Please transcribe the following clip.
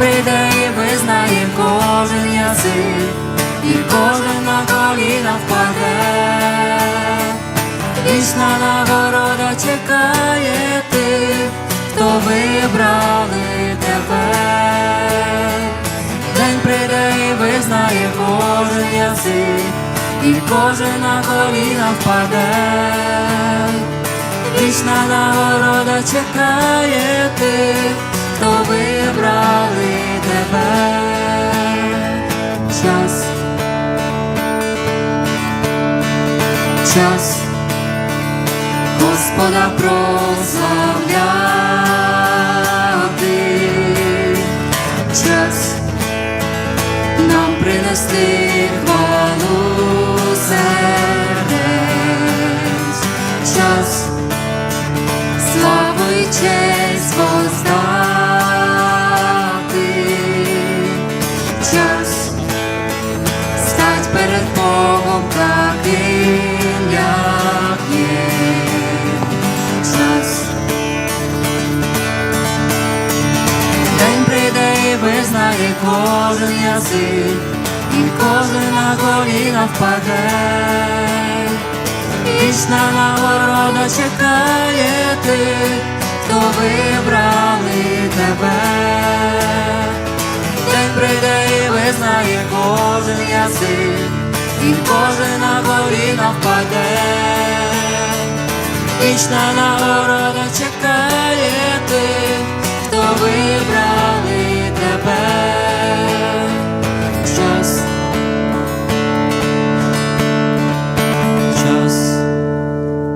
прийде визнає кожен язик, і кожен на коліна впаде. Нагорода чекає тих, хто вибрали тебе. День прийде і визнає кожен язик, і кожен на коліна впаде. Вічна нагорода чекає тих, хто вибрали тебе. Час. Час Господа прославляти. Час нам принести хвалу кожен язик, і кожна на коліна впаде, вічна нагорода чекає ти, хто вибрали тебе, день прийде і визнає кожен язик, і кожна на коліна впаде, вічна нагорода чекає тих, хто вибрав.